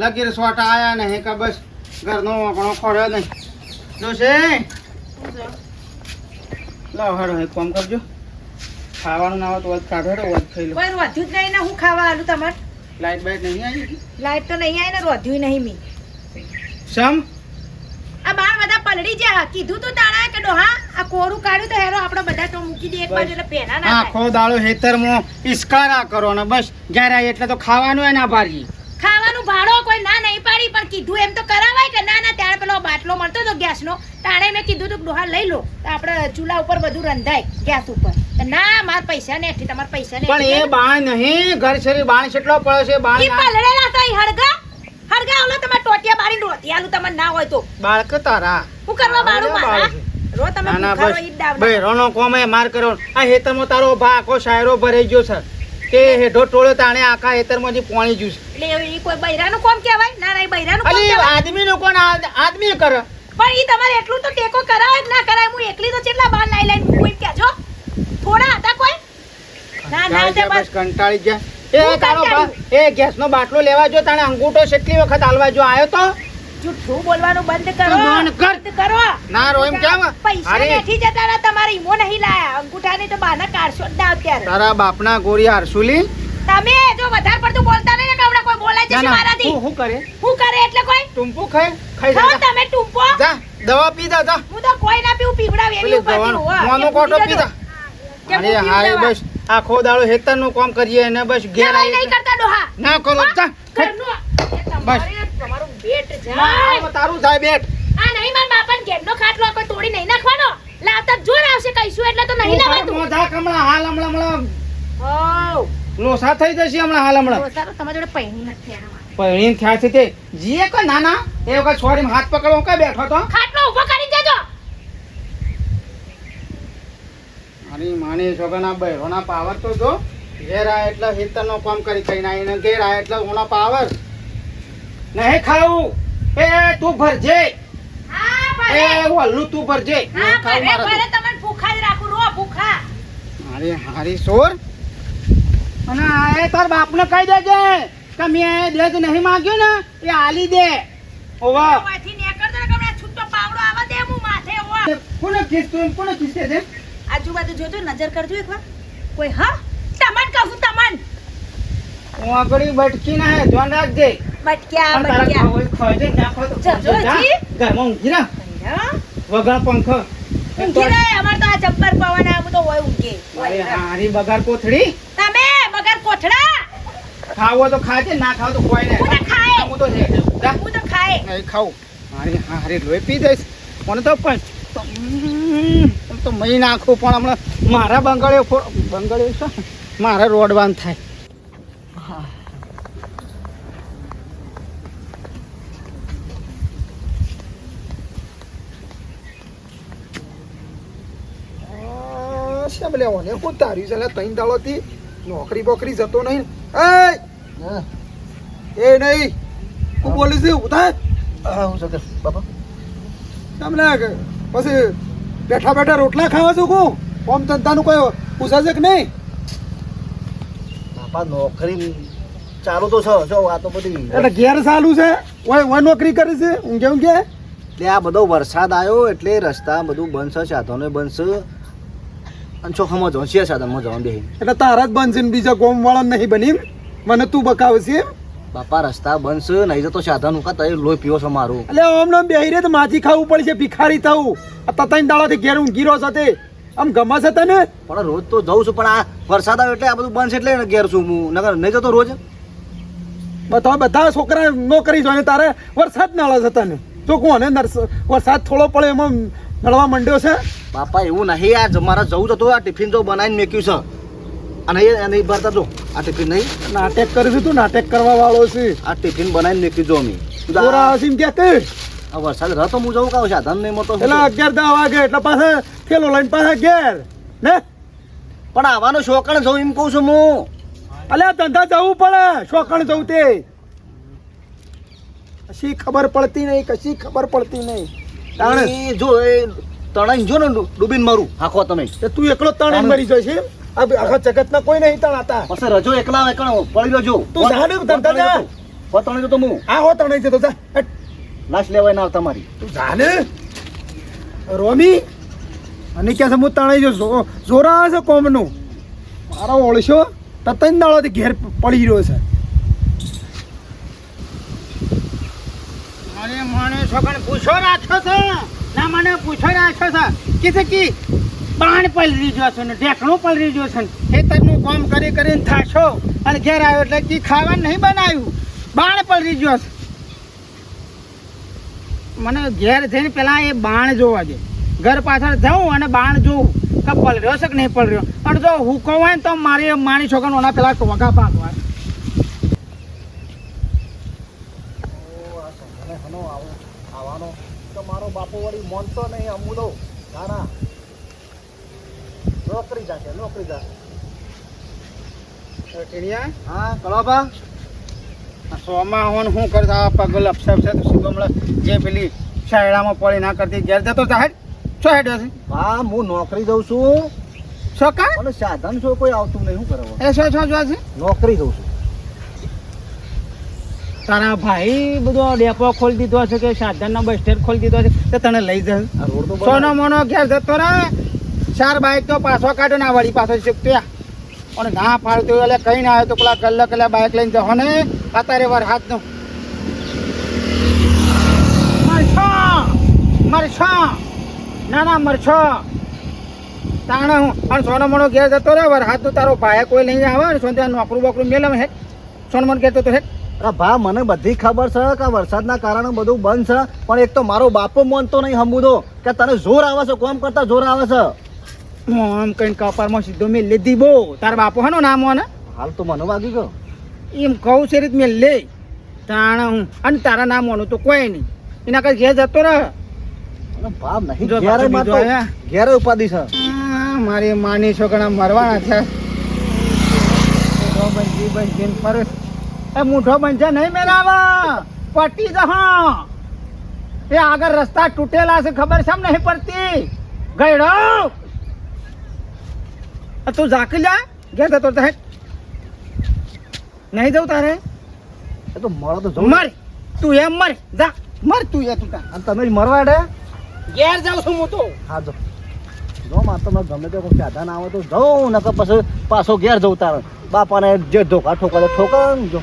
લગીર સોટા આયા નહીં કે બસ ઘરનો આપણો ખોડ્યો નહીં. જોશે લાવ હાડો એક કામ કરજો. ખાવાનું ના હોય તો કાઢો રે વધ ખાઈ લો. કોઈ વધ્યું જ નહીં ને હું ખાવા આલું તમારે? લાઈટ બાઈટ નહીં આવી લાઈટ તો નહીં આવી ને રોધ્યું નહીં મી. સમ આ બાર બધા પલડી ગયા કીધું તો તાણા કે ડોહા આ કોરું કાઢ્યું તો હેરો આપણે બધા તો મૂકી દે એક બાજુ એટલે પેના ના આખો દાડો હેતરમાં ઇસ્કારા કરો ને બસ. જ્યારે આવીએ એટલે તો ખાવાનું એના ભારી ભાડો કોઈ ના નહીં પાડી પણ કીધું એમ તો કરાવાય કે ના ના ત્યારે પેલો બાટલો મળતો હતો ગેસનો તાણે મેં કીધું તું ડોહા લઈ લો તો આપણે ચૂલા ઉપર બધું રંધાય ગેસ ઉપર. ના માર પૈસા ને તમારા પૈસા ને પણ એ બાણ નહીં ઘર શરી બાણ કેટલો પડે છે બાણ ઈ પલળેલા તો હળગા હળગા ઓલો તમાર ટોટિયા બારી રોતી આલું તમને ના હોય તો. બાળક તારા. હું કરવા બાળું મારા. રો તમે ભૂખારો ઈ જ દાવડા. બહેરોનો કોમે માર કર્યો. આ હેતમો તારો ભાખો શાયરો ભરાઈ ગયો છે. તે હેઠો ટોળ્યો તાણે આખા હેતરમાંથી પોણી પાણી છે. એટલે એ કોઈ બૈરાનું કોમ કહેવાય? ના ના ઈ બૈરાનું કોમ કહેવાય. આદમી લોકો આદમી કરે. પણ ઈ તમારે એટલું તો ટેકો કરાવે કે ના કરાય? હું એકલી તો કેટલા બાર નાઈ લઈને કોઈ કહેજો થોડા હતા કોઈ? ના ના તે બસ કંટાળી ગયા. એ તારો? એ ગેસનો બાટલો લેવા જો તાણે અંગૂઠો કેટલી વખત હાલવા જો. આવ્યો તો? જૂઠું બોલવાનું બંધ કરો બંધ કરો. ના રો એમ કેમ? પૈસા બેઠી જતા હતા તમારે ઈમો નહીં લાયા. અંગૂઠાની તો બાના કાઢશો જ ના અત્યારે. તારા બાપના ગોરી હારસુલી તમે જો વધારે પડતું બોલતા નહીં ને હમણાં કોઈ બોલાય ના જશે મારાથી? હું હું કરે? હું કરે એટલે કોઈ? ટૂંપું ખાય? ખાઈ જા તમે ટુંપો. જા દવા પી જા જા. હું તો કોઈ ના પીવું પીવડાવ એની ઉપાધિ હોવા. મોનો કોટો પી જા અરે હાય બસ. આખો દાડો હેતરનું કામ કરીએ અને બસ ઘેર આવી નહીં કરતા ડોહા. ના કરો જા. તમારું બેટ જાય. તારું થાય બેટ. આ નહીં મારા બાપાને ઘેરનો ખાટલો કોઈ તોડી નહીં નાખવાનો. લાવતા જોર આવશે કહીશું એટલે તો નહીં લાવતું મોઢા કમળા હાલ હમણાં હમણાં હોવ. લોસા થઈ જશે હમણાં હાલ હમણાં. તો સારું જોડે પૈણી નથી આમાં. થયા છે તે. જીએ કોઈ નાના? એ વખત છોડીને હાથ પકડવો કઈ બેઠો તો ખાટલો ઊભો કરી દેજો. મારી માની છોકરાના બહેરોના પાવર તો જો. ઘેર આ એટલે હેતરનો કામ કરી કઈ ના એને ઘેર આ એટલે ઓના પાવર નહીં ખાવું. એ તું ભરજે. એ વલ્લુ તું ભરજે. હા નહીં ખાવું મારે તમને ભૂખા જ રાખું. રો ભૂખા. મારી હારી સોર. અને એ તાર બાપને કહી દેજે કે મેં દેજ નહીં માંગ્યો ને એ આલી દે. ઓવા કોને કોને છે આજુબાજુ જોજો નજર કરજો એકવાર. કોઈ હા? તમન કહું તમન. હું આગળ બટકી ના હે ધ્યાન રાખજે. બટક્યા બટક્યા ના તો. ઘરમાં ઊંઘી રહે. વગર પંખો. ઊંઘી અમાર તો આ જબ્બર પવન તો હોય ઊંઘે. મારી હારી બગાર કોથળી. તમે બગાર કોથળા? ખાવો તો ખાજે ના ખાવ તો કોઈ નહીં. હું તો ખાય. હું તો છે. હું તો ખાય. નહીં ખાવું. મારી હારી લોહી પી જઈશ. મને તો પણ તો મહી નાખું પણ હમણાં મારા બંગળ્યો બંગળ્યો છે મારા રોડવાન થાય. શા બોલે ઓને હું તારી છે ત્રણ દાડોથી નોકરી બોકરી જતો નહીં. એ એ નહીં. હું બોલીશ બાપા. ઉધા તમને પછી બેઠા બેઠા રોટલા ખાવા છું કું ઓમ ધંધાનું કોઈ પૂછા છે કે નહીં. બાપા નોકરી ચાલુ તો છે જો આ તો બધી એટલે ઘેર ચાલુ છે ઓય ઓય નોકરી કરે છે ઊંઘે ઊંઘે? એટલે આ બધો વરસાદ આવ્યો એટલે રસ્તા બધું બંધ છે સાધનો બંધ છે. અને ચોખામાં શેર સાધનમાં જવાનું દે એટલે તારા જ બનશે ને બીજા ગોમ વાળા નહીં બની મને તું બકાવશે છે બાપા રસ્તા બનશે નહીં જતો સાધન ઉકા તય લોહી પીવો છો મારું. એટલે ઓમ નામ બેહી રે તો માથી ખાવું પડશે ભિખારી થવું આ તતાઈ દાડાથી ઘેર ઊંઘી ગીરો સાથે. આમ ગમા છે તને? પણ રોજ તો જઉં છું પણ આ વરસાદ આવે એટલે આ બધું બંધ છે એટલે ઘેર છું હું. નગર નહીં જતો રોજ? બધા બધા છોકરા નોકરી જોઈને તારે વરસાદ નાળા છે તને. તો કોને વરસાદ થોડો પડે એમાં નળવા માંડ્યો છે? બાપા એવું નહીં આ મારા જવું જતો હતું આ ટિફિન જો બનાવીને મેક્યું છે. અને એ નહીં ભરતા જો આ ટિફિન નહીં? નાટક કરીશું તું નાટક કરવા વાળો છે. આ ટિફિન બનાવીને મેક્યું જો અમે. હસીમ કે તે. આ વરસાદ રહે તો હું જવું કાવ સાધન નહીં મોટો એટલે અગિયાર દસ વાગે એટલે પાસે થેલો લઈને પાસે ઘેર ને? પણ આવવાનો શોકણ જવું એમ કહું છું હું. અલ્યા ધંધા જવું પડે શોકણ જવું તે. કશી ખબર પડતી નહીં કશી ખબર પડતી નહીં. તાણે જો એ તણાઈ જો ને ડૂબીને મરું. હાખો તમે. તું એકલો તણાઈ મરી જશે છે આખા જગતના કોઈ નહીં તણાતા. પછી રજો એકલા એકલા પડી રજો. તું જા ને, ધંધા જા. હું આ હો તણાઈ જતો જા. લાશ લેવાય ના આવતા તું જા ને રોમી અને ક્યાં છે? હું તણાઈ જો જોરા છે કોમનું. મારો ઓળશો. તતન દાડોથી ઘેર પડી રહ્યો છે. મને મને પૂછો રાખ્યો છે. મને પૂછો રાખ્યો છે. કે છે બાણ પલરી ગયો ને, ઢેકણું પલરી ગયો છે ખેતરનું કામ કરી કરીને થાશો. અને ઘેર આવ્યો એટલે કે ખાવાનું નહીં બનાવ્યું. બાણ પલરી ગયો મને ઘેર જઈને પેલા એ બાણ જોવા દે. ઘર પાછળ જાઉં અને બાણ જોઉં કે પલર્યો છે કે નહીં પલર્યો અને જો હુકો હોય ને તો મારી મારી છોકરાનો પેલા ટોકા પાકવા અને હનો આવો આવવાનો તો મારો બાપો વળી મોનતો નહીં અમૂલો નાના નોકરી જાશે નોકરી જાશે. ટીણિયા? હા કળાબા સોમાં હોન શું કરતા પગ લપસે લપસે તો સીધો જે પેલી શાયડામાં પડી ના કરતી ઘેર જતો જાહેર છો હેડ્યો છે? હા હું નોકરી દઉં છું. છો કા? અને સાધન છો કોઈ આવતું નહીં શું કરવું? એ છો છો છે? નોકરી દઉં છું. તારા ભાઈ બધો ડેપો ખોલી દીધો છે કે સાધનનો બસ સ્ટેન્ડ ખોલી દીધો છે તો તને લઈ જશે. તો સોનો મોનો ઘેર જતો ને ચાર બાઈક તો પાછો કાઢો ના વળી પાછો શીખતો અને ના પાડતો એટલે કઈ ના આવે તો પેલા કલ્લા કલ્લા બાઈક લઈને જહો ને. અત્યારે વાર હાથ નો મરછો ના ના મરછો તાણે હું. અને સોનો મોનો ઘેર જતો રે વાર હાથ તો તારો ભાઈ કોઈ લઈને આવે ને સોન નોકરું બોકરું મેલે હે. સોનો મોનો ઘેર જતો હે અરે ભા મને બધી ખબર છે કે વરસાદના કારણે બધું બંધ છે પણ એક તો મારો બાપો માનતો નહીં હમુદો કે તને જોર આવે છે કોમ કરતા જોર આવે છે. આમ કઈ કપારમાં સીધો મેં લીધી બો તાર બાપો હનો નામ ને હાલ તો મને વાગી ગયો. એમ કહું છે રીત મેં લે તાણ હું અને તારા નામ મોનું તો કોઈ નહીં. એના કઈ ઘેર જતો રહે? બાપ નહીં ઘેરે પાછો માં બીજો તો આયા. ઘેરે ઉપાધિ છે. મારી માની છોકરા મરવાના છે. બંજી બંજીને ફરે. એ મૂઠો બનશે નહીં મેલાવા. પટી જહા. એ આગળ રસ્તા તૂટેલા છે ખબર છે નહીં પડતી? ગયડો. આ તું ઝાકી જા ઘેર જતો રહે. નહીં જવું તારે? એ તો મળો તો જવું. મર. તું એમ મર. જા. મર તું એ તું તાર. અને તમે જ મરવા ડે ઘેર જાઉં છું હું તો. હા જો. જો માં તમે ગમે તે કોઈ સાધન આવે તો જઉં નકર પછી પાછો ઘેર જવું તારે. બાપાને જે ધોકા ઠોકા તો ઠોકા જો.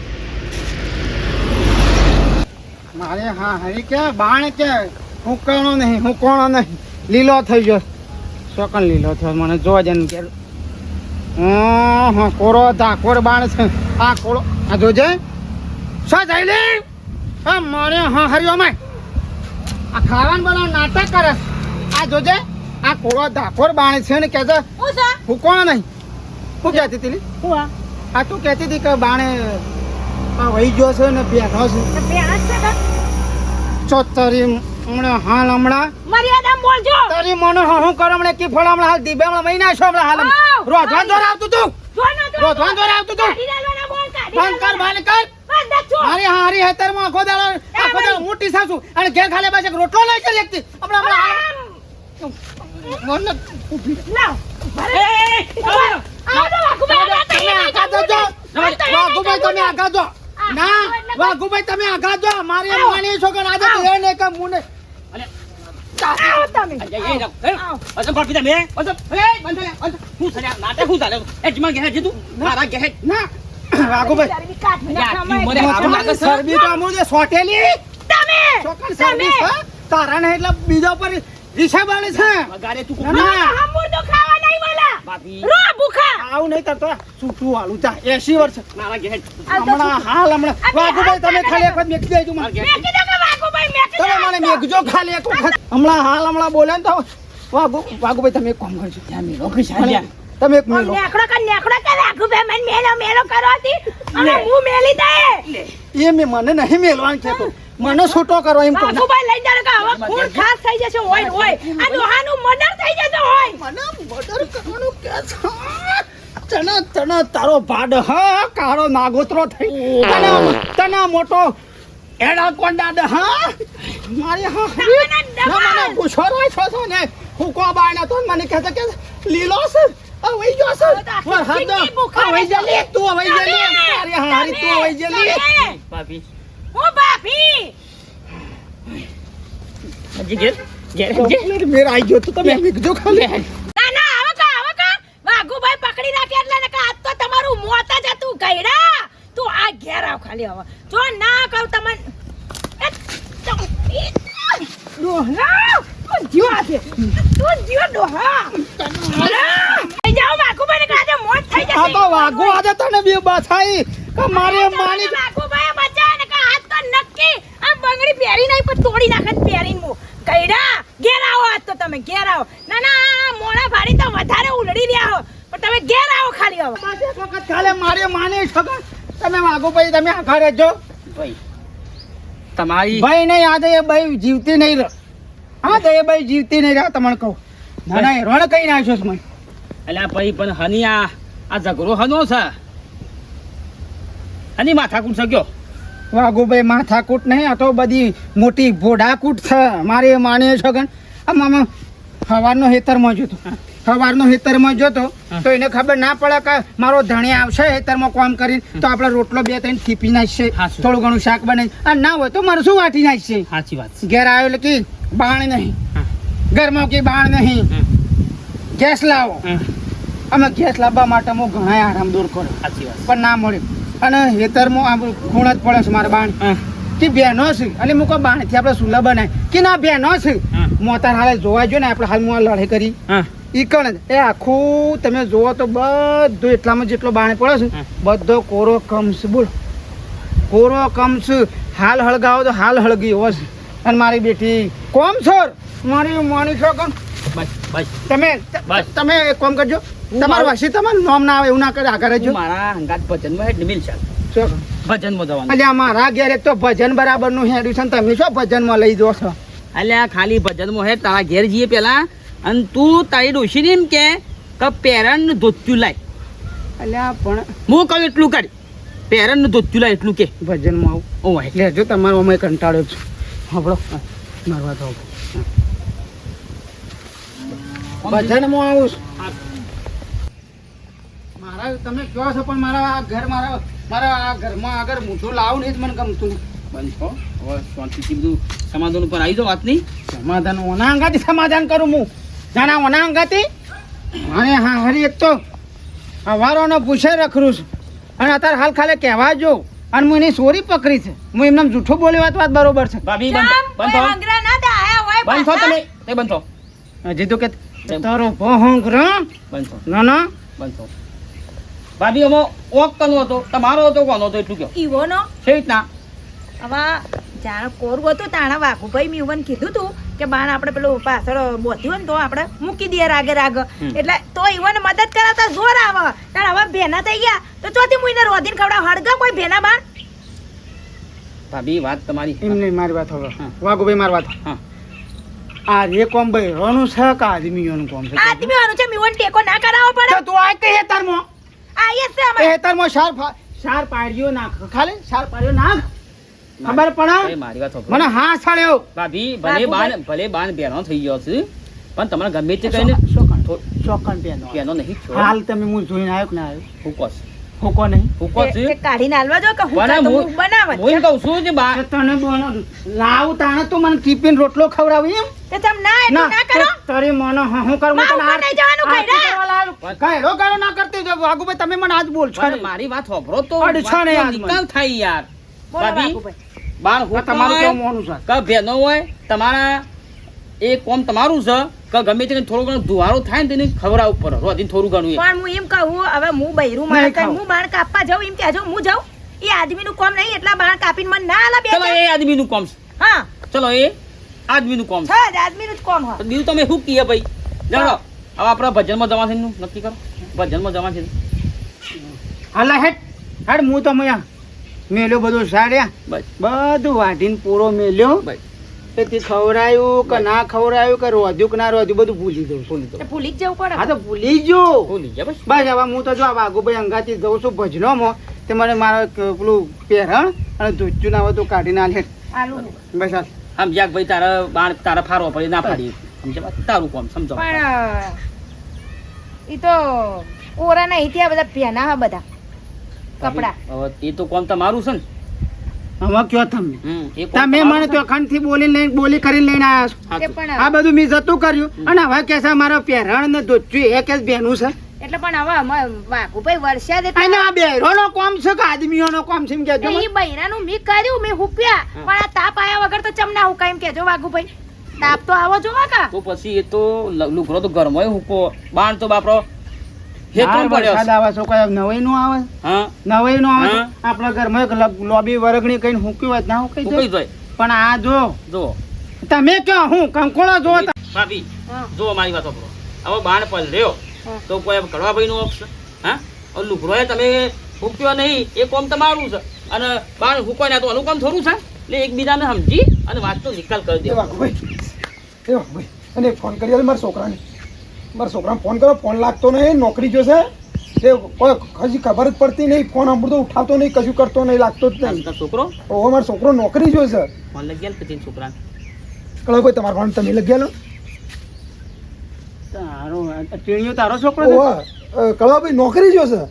મારે હા હરી કે બાણ કે હું કોણો નહીં હું કોણો નહીં. લીલો થઈ ગયો. ચોકન લીલો થયો. મને જોવા જઈને કે હા કોરો ધાકોર બાણ છે. આ કોળો આ જોજે. શું જઈ લે હા મારે હા હરિયો માં આ ખાવાનું બનાવ નાટક કરે. આ જોજે. આ કોળો ધાકોર બાણ છે ને કે છે. હું છે હું કોણ નહીં. હું કહેતી હતી? હું આ તું કહેતી હતી કે બાણે વહી ગયો છે ને બેઠો છે? ચોતરી હમણાં હાલ હમણાં મર્યાદા બોલજો તારી મને હું કર હમણાં કી ફળ હમણાં હાલ દીબે હમણાં મહિના છો હમણાં હાલ. રોધવાન જોર આવતું તું રોધવાન જોર આવતું તું બંધ કર. બંધ કર. મારી હારી હેતરમાં આખો દાડો આખો દાડો મોટી સાસુ અને ઘેર ખાલે પાસે રોટલો લઈ કરી એકતી હમણાં હમણાં મન ઊભી. લાવ. વાઘુભાઈ, તમે આગા જો ના તમે આગા જો મારી માની તો એ નહીં કે મુને તારા ને. એટલે બીજા પર બને છે મળે રો ભૂખા. આવું નહીં કરતો. છૂટું વાળું જા એસી વર્ષ. આ તો હમણાં હાલ હમણાં. વાઘુભાઈ તમે ખાલી એક વખત મેકી દેજો મને. કે વાઘુભાઈ તમે મને મેકજો ખાલી એક વખત. હમણાં હાલ હમણાં બોલે તો વાઘુ વાઘુભાઈ તમે એક કામ કરજો. ત્યાં ખિસાઈ તમે એક મેલો. નેકડો કર નેકડો કર વાઘુભાઈ મને મેલો મેલો કરો હતી. અને હું મેલી દે એ મેં મને નહીં મેલવાનું કહેતો. મને છૂટો કરો એમ કહો. વાઘુભાઈ લઈ જાને કે હવે ખૂન ખાસ થઈ જશે હોય હોય. આ દોહાનું મર્ડર થઈ જશે હોય. મને મર્ડર કરવાનું કે છે? તને તને તારો ભાડ હા કાળો નાગોતરો થઈ. તને તને મોટો એડા કોંડા દે હા? મારી હા ના મને પૂછો રહ્યો છો છો ને? હું કો બાયના તો મને કહેતો કે લીલો છે. હવે તો આખી વરસાદ તો- જિંદગી ભૂખા આ વહી જા લે, તું હવે જલી અરે. હારી તું હવે વહી જા લે. તમે! ભાભી. હું ભાભી હજી ઘેર? ઘેર ઘેર. મેર આઈ ગયો તો તમે વીકજો ખાલી. ના ના આવો કા આવો કા. વાઘુભાઈ પકડી રાખે એટલે ને કા આજ તો તમારું મોત જ હતું ગયડા તું આ ઘેર આવ ખાલી હવે. જો ના કહું તમને. એ તો- એ- ડોહલા તું જીવ છે તું જીવ ડોહા. થઈ જાઓ વાઘુભાઈ ને કાજે મોત થઈ જશે. આ તો વાઘો આજે તને બે બથાઈ કે મારે માની વાઘુભાઈ તો આ બંગડી પહેરી નહીં પણ તોડી નાખે પહેરીને મો. ગઈડા ઘેર આવો આજ તો તમે ઘેર આવો. ના ના આ મોણા ભાડી તો વધારે ઉલડી રહ્યા હો. પણ તમે ઘેર આવો ખાલી આવો એક વખત ખાલે મારે માને શકો તમે માગો પછી તમે આખા રહેજો ભાઈ તમારી ભાઈ નહીં આજે એ ભાઈ જીવતી નહીં રહે. હા તો એ ભાઈ જીવતી નહીં રહ્યા તમને કહું. ના ના રણ કઈ નાખ્યો છે મને. અલ્યા ભાઈ પણ હની આ આ ઝઘડો હનો છે. હની માથાકૂટ છે કયો વાઘુભાઈ માથાકૂટ નહીં આ તો બધી મોટી ભોડાકૂટ છે. મારે એ માની છો કે મામા સવારનો હેતરમાં જોતો સવારનો હેતરમાં જોતો તો એને ખબર ના પડે કે મારો ધણી આવશે હેતરમાં કામ કરીને તો આપણે રોટલો બે ત્રણ થીપી નાખશે થોડું ઘણું શાક બનાવી અને ના હોય તો મારે શું વાટી નાખશે? સાચી વાત. ઘેર આવ્યો એટલે કે બાણ નહીં. ઘરમાં કે બાણ નહીં. ગેસ લાવો. અમે ગેસ લાવવા માટે હું ઘણા આરામ દૂર કર્યો. સાચી વાત. પણ ના મળ્યો. અને હેતરમાં આ ખૂણ જ પડે છે મારા બાણ. હા, કે બેનો છે. અને મૂકો બાણથી આપણે સુલા બનાય. કે ના બેનો છે. હા. મોતાર હાલે જોવા જો ને આપણે હાલ હું આ લડાઈ કરી. ઈ કણ એ આખું તમે જોવો તો બધું એટલામાં જેટલો બાણે પડે છે બધો કોરો કમસ બોલ. કોરો કમસ હાલ હળગાવો તો હાલ હળગી એવો છે. અને મારી બેટી કોમ છોર. મારી માની છો કોમ બસ બસ. તમે બસ. તમે એક કામ કરજો. હું તમારું હશે તમારું નામ ના આવે એવું ના કરે આગળ રહેજો મારા હંગાત ભજનમાં હેડ મિલ ચાલ? ભજનમાં જવાનું. અલ્યા મારા ઘેર એક તો ભજન બરાબરનું હેડ્યું છે તમે શું ભજનમાં લઈ જો છો? અલ્યા ખાલી ભજનમાં હેડ તારા ઘેર જઈએ પેલા. અને તું તારી ડોશીને એમ કે કે પેરણ ધોત્યું લાય. અલ્યા પણ હું કહું એટલું કરી. પેરણ ધોત્યું લાય એટલું કે. ભજનમાં આવું. ઓ એટલે જો તમારો અમે કંટાળ્યો છું હબળો મારવા તો ભજનમાં આવું. તમે કહો છો પણ મારા આ ઘર મારા મારા આ ઘરમાં આગળ મૂઠું લાવું નહીં જ મને ગમતું. બંધ થો. હવે શાંતિથી બધું સમાધાન ઉપર આવી જાઓ વાત નહીં સમાધાન ઓના અંગાથી સમાધાન કરું હું. જાના ઓના અંગાથી અને હા હરી એક તો હવારોનો પૂછે રખરું છું. અને અત્યારે હાલ ખાલી કહેવા જો. અને હું એની સોરી પકડી છે. હું એમને જૂઠું બોલી વાત વાત બરોબર છે. ભાભી બંધ બંધ બંધ થો તમે. તે બંધ થો. હજી તો કે તારો ભોંગરો. બંધ થો. ના ના. બંધ થો. ભાભી અમો ઓક કનો હતો તમારો હતો કોનો હતો એટલું કહો. ઈવોનો? છે રીતના હવે જાણે કોરું હતું તાણે વાઘુભાઈ મીવન કીધું તું કે બાણ આપણે પેલું પાછળ બોધ્યું હોય ને તો આપણે મૂકી દઈએ રાગે રાગ. એટલે તો ઈવન મદદ કરાતા જોર આવે. તાણ હવે ભેના થઈ ગયા તો ચોથી મુઈને રોધીને ખવડાવ. હળગા કોઈ ભેના બાણ? ભાભી વાત તમારી એમ નહીં મારી વાત હવે. વાઘુભાઈ મારી વાત. હા. આ રે કોમ બૈરોનું છે કે આદમીઓનું કોમ છે? આદમી વાળું છે મીવન ટેકો ના કરાવો પડે. તો તું આ કહે છે એ અમે હેતરમાં શાર શાર પાડ્યો નાખ. ખાલી શાર પાડ્યો નાખ. ખબર પડે? મારી વાત મને હા છાડ્યો ભાભી ભલે. બાન ભલે બાન બેનો થઈ ગયો છે પણ તમારે ગમે તે કહીને ચોકણ ચોકણ પેનો બેનો નહીં હાલ તમે હું જોઈને આવ્યો કે ના આવ્યો? હું છે. હોકો નહીં. ફૂકો છે? કાઢી નાલવા જો કે હું તો હું- બનાવત હું કહું છું કે બા તને બોનો લાવ તાણે તું મને ટિફિન રોટલો ખવડાવ એમ? તે તમ ના એ ના કરો. તારી મને હું કરું તને ઉપર નહીં જવાનું કઈરા. કરવા લાવ્યો. કાંઈ ના કરતી જો વાઘુભાઈ તમે મને આજ બોલ છો મારી વાત હોભરો તો. અડછા નહીં વાતનો આજ નિકાલ થાય યાર. બાબી આ હું તમારું કેવું મોનું છે? કે ભેનો હોય તમારા એ કોમ તમારું છે. કે ગમે તે થોડો ઘણો ધુવારો થાય ને તેને ખવડાવવું ઉપર. રોધીને થોડું ઘણું પણ હું એમ કહું હવે હું બૈરું ખાવું. હું બાણ કાપવા જાઉં એમ કહેજો હું જાઉં. એ આદમીનું કોમ નહીં એટલા બાણ કાપીને મને ના આલા બે ચલો. એ આદમીનું કોમ હા. ચલો એ આદમીનું કોમ છે. આદમીનું જ કોમ હા. તો બીજું તમે શું કીએ ભાઈ? જાણો હવે આપણા ભજનમાં જવા છે નક્કી કરો. ભજનમાં જવા છે હાલા હેડ. હેડ હું તો મયા મેલ્યો બધું સાડ્યા. બધું વાઢીને પૂરો મેલ્યો. બસ. તેથી ખવડાયું કે ના ખવડાયું કે રોધ્યું કે ના રોધ્યું બધું ભૂલી દઉં ભૂલી તે ભૂલી જ જવું પડે હા તો ભૂલી જો ભૂલી જાય બસ. બસ હવે હું તો જો આ વાઘુભાઈ અંગાથી જઉં છું ભજનોમાં તે મને મારો પેલું પહેરણ અને ધોચ્યું ના હોય તો કાઢી ના લે બસ હાલ. સમજ્યા કે ભાઈ તારા બાણ તારા ફારવો પડે ના ફાડી સમજ્યા વાત? તારું કોમ સમજો પણ ઈ તો કોરા નહીં ત્યાં બધા પહેના હા બધા. કપડા. હવે એ તો કોમ તમારું છે ને. હવે કયો તમે હમ, તમે મને છે. તો ખંડથી બોલી લઈને બોલી કરીને લઈને આવ્યા આ બધું મેં જતું કર્યું. અને હવે કે છે મારો પહેરણ ને એ કે બેનું છે. એટલે પણ હવે અમે વાઘુભાઈ વરસાદ એટલે. આ બેરોનો કોમ છે કે આદમીઓનો કોમ છે એમ મને. એ બૈરાનું મી કર્યું મેં હુપ્યા. પણ આ તાપ આયા વગર તો ચમના હુકા એમ કેજો વાઘુભાઈ તાપ તો આવો જોવા કા. તો પછી એ તો લ- તો ઘરમાં હુકો. બાણ તો બાપરો હેતમ પડ્યો? વરસાદ છે. આવે છે કોઈ નવાઈ નું આવે? હા. નવાઈ નું આવે? હા. આપણા ઘરમાં લોબી વરગણી કઈ હુક્યું હોય ના હુકાઈ હુકાઈ જાય. જાય પણ આ જો જો. તમે કયો હું કંકોળો જો ભાભી જો મારી વાત સાંભળો. હવે બાણ પલ રહ્યો. તો કોઈ કડવાભાઈ નો ઓપ્શન હા? લુગડો તમે હુક્યો નહીં એ કોમ તમારું છે. અને બાણ ના તો કામ થોડું છે? એટલે એકબીજાને સમજી અને વાતનો નિકાલ કરી દેવા અને ફોન કરી આલ મારા છોકરાને. મારા છોકરાને ફોન કરો ફોન લાગતો નહીં. નોકરી જોશે. તે કોઈ હજી ખબર જ પડતી નહીં. ફોન આમ તો ઉઠાવતો નહીં. કશું કરતો નહીં. લાગતો જ નહીં. છોકરો? ઓહો મારો છોકરો નોકરી જોશે. ફોન લઈ ગયા પછી છોકરા કળો ભાઈ તમારો ફોન તમે લઈ ગયા તારો ટીણીયો તારો છોકરો છે? ઓહો કળો ભાઈ નોકરી જોશે?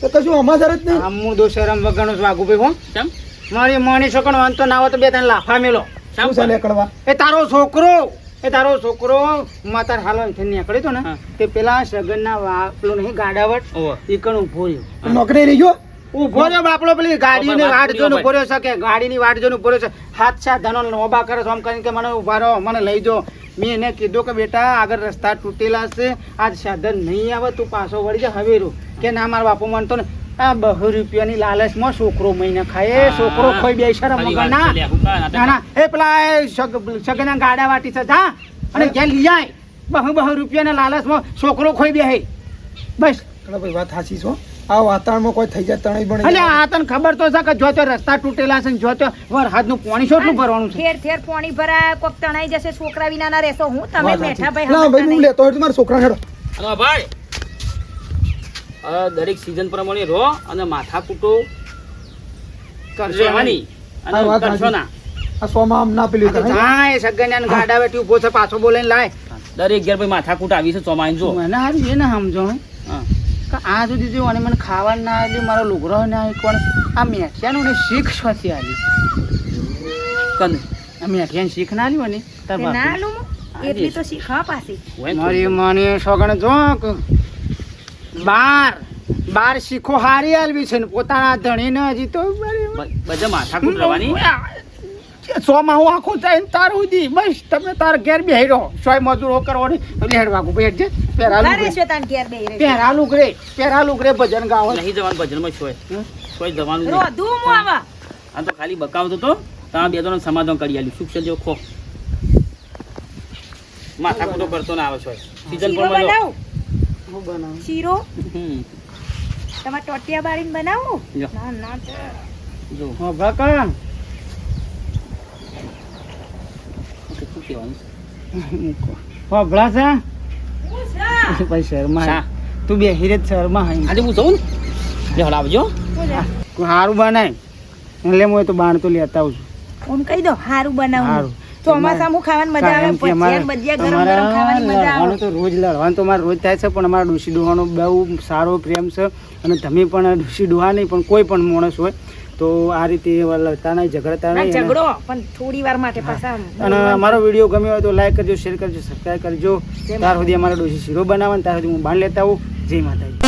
તો કશું અમાસર જ નહીં. આમ હું દો શરમ વગરનો વાગુ ભાઈ હો. કેમ? મારી મોની છોકરો વાંધો તો ના હોય તો બે ત્રણ લાફા મેલો. શું ચાલે કળવા? એ તારો છોકરો! એ તારો છોકરો માતાર હાલો અહીંથી નીકળ્યો તો ને તે પેલા સગનના વા- પેલો નહીં ગાડાવટ ઈકણ ઊભો રહ્યો. નોકરી રહી ગયો? ઊભો રહ્યો બાપડો પેલી ગાડીની વાટ જોઈને. ઊભો રહ્યો છે કે ગાડીની વાટ જોઈને ઊભો રહ્યો છે. હાથ સાધનો ઓબા કરે છે આમ કરીને કે મને ઊભા રહો મને લઈ જો. મેં એને કીધું કે બેટા આગળ રસ્તા તૂટેલા છે. આજ સાધન નહીં આવે તું પાછો વળી જા હવેરું. કે ના મારા બાપુ માનતો ને આ બહુ રૂપિયાની લાલચમાં છોકરો મહિને ખાય. છોકરો ખોઈ બે શરમ ફરી વગર. ના ના એ પેલા સગના ગાડા વાટી છે અને જ્યાં લઈ જાય બહુ બહુ રૂપિયાના લાલચમાં છોકરો ખોઈ બે બસ. કળો ભાઈ વાત સાચી છો આ વાતાવરણમાં કોઈ થઈ જાય તણાઈ બને એટલે આ તને ખબર તો છે કે જો તો રસ્તા તૂટેલા છે ને જો તો વરસાદનું પાણી કેટલું ભરવાનું છે? ઠેર ઠેર પોણી ભરાય કોક તણાઈ જશે છોકરા વિના ના રહેશો. હું તમે બેઠા. ભાઈ ના ભાઈ હું લેતો હોય તો મારા છોકરાને હેડો. ભાઈ. દરેક સિઝન પ્રમાણે રહો અને માથા કૂટો રહેવાની અને કરશો ના. આ સોમાં આમ ના પેલી આ તો જા એ સગન્યાને ગાડા વેઠી ઊભો છે પાછો બોલાઈને લાય. દરેક ઘેર ભાઈ આવી છે ચોમાઈને જો મને હારું ના સમજો. હે. હા. કે આ સુધી જો અને મને ખાવાનું ના આવેલું મારો લુગરો ના આવ્યો પણ આ મેઠિયાનું ને શીખ શોથી આવી કન? આ મેઠિયાની શીખ ના આલી હોય ને તાર? એટલી તો શીખવા પાછી. મારી માની સગણ જો કે બાર. બાર શીખો હારી આલવી છે ને પોતાના ધણીને હજી તો બધા માથા કૂટ સો માં હું આખું થાય તાર સુધી બસ તમે તાર ઘેર બેહી રહો. સોય મજૂરો કરવાની લેડ વાગુ બેઠ જે પેરા ઘરે. પહેરાલું ઘરે. પેરા પેરા ભજન ગાવો. નહીં જવાનું ભજનમાં સોય. છોય જવાનું રોધું હું આવા. આ તો ખાલી બકાવતો તો. ત્યાં બે જણ સમાધાન કરી આલ્યું. સુખ છે જો ખો માથા કૂટો કરતો ના આવે છો સીઝન પ્રમાણે બનાવું. હું બનાવું? શીરો. તમારે ટોટિયા બાળીને બનાવું. ના ના જો. હા ભકા શું કહેવાનું? છે છે? પછી. શહેરમાં તું બે હિરે શર્મા હઈ આજે હું જઉં ને? સારું બનાય એટલે હું તો બાણ તો લેતા આવું છું હું કહી દો હારું બનાવું હારું. હું ખાવાની મજા આવે ભજીયા ભજીયા ગરમ ગરમ ખાવાની મજા આવે. તો રોજ લડવાનું તો મારે રોજ થાય છે પણ અમારા ડોશી ડોહાનો બહુ સારો પ્રેમ છે અને તમે પણ ડોશી ડોહા નહીં પણ કોઈ પણ માણસ હોય તો આ રીતે લડતા નહીં ઝઘડતા નહીં ઝઘડો પણ થોડી વાર માટે પાછા અને અમારો વીડિયો ગમ્યો હોય તો લાઈક કરજો શેર કરજો સબસ્ક્રાઈબ કરજો. ત્યાર સુધી અમારા ડોસી શીરો બનાવવાનું ત્યાર સુધી હું બાંધ લેતા આવું. જય માતાજી.